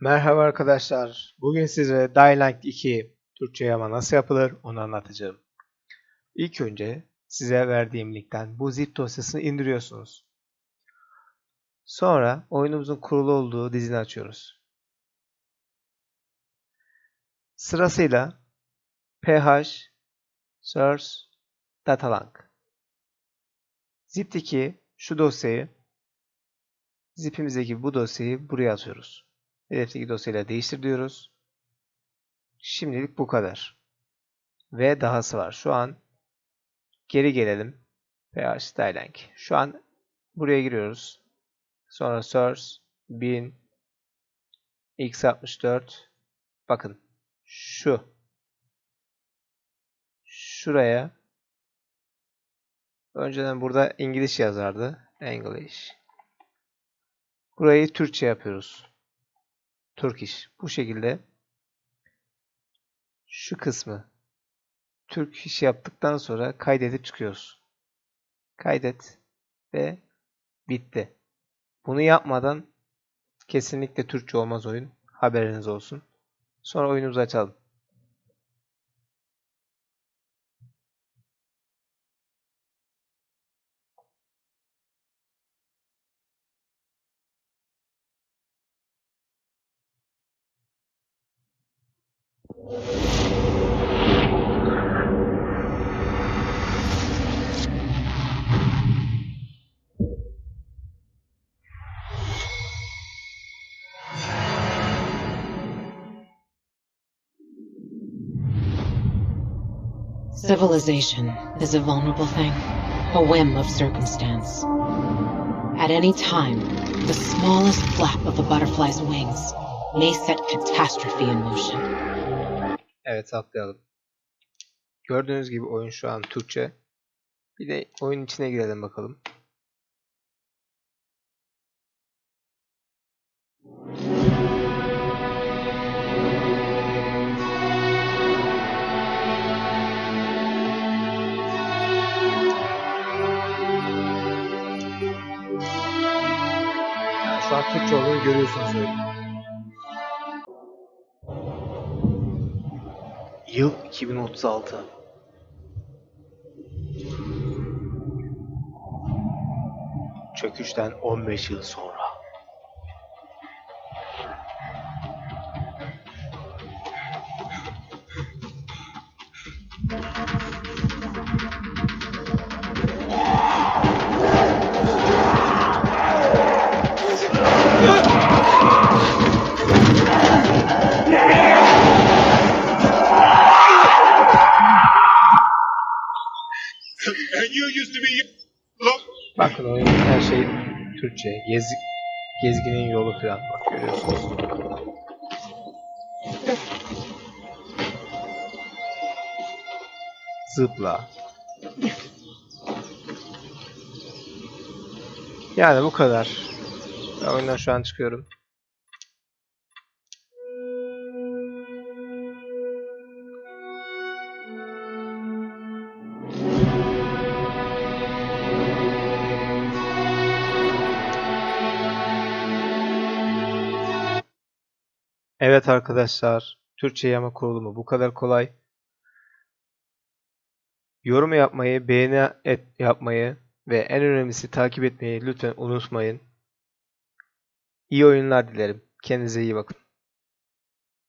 Merhaba arkadaşlar. Bugün size Dying Light 2 Türkçe yama nasıl yapılır onu anlatacağım. İlk önce size verdiğim linkten bu zip dosyasını indiriyorsunuz. Sonra oyunumuzun kurulu olduğu dizini açıyoruz. Sırasıyla ph source datalang zip'teki şu dosyayı zip'imizdeki bu dosyayı buraya atıyoruz. Hedefteki dosyayla değiştir diyoruz. Şimdilik bu kadar. Ve dahası var. Şu an geri gelelim. PH Styling. Şu an buraya giriyoruz. Sonra source 1000 x64 bakın şu şuraya önceden burada İngiliz yazardı. English. Burayı Türkçe yapıyoruz. Turkish. Bu şekilde şu kısmı Türk iş yaptıktan sonra kaydedip çıkıyoruz. Kaydet ve bitti. Bunu yapmadan kesinlikle Türkçe olmaz oyun. Haberiniz olsun. Sonra oyunumuzu açalım. Civilization is a vulnerable thing, a whim of circumstance. At any time, the smallest flap of a butterfly's wings may set catastrophe in motion. Evet atlayalım. Gördüğünüz gibi oyun şu an Türkçe. Bir de oyun içine girelim bakalım. Şu an Türkçe olduğunu görüyorsunuz oyunun. Yıl 2036. Çöküşten 15 yıl sonra. Bakın oyun her şey Türkçe. Gezi, gezginin yolu falan bak görüyorsunuz. Zıpla. Yani bu kadar. Ben oyundan şu an çıkıyorum. Evet arkadaşlar, Türkçe yama kurulumu bu kadar kolay. Yorum yapmayı, beğeni et, yapmayı ve en önemlisi takip etmeyi lütfen unutmayın. İyi oyunlar dilerim. Kendinize iyi bakın.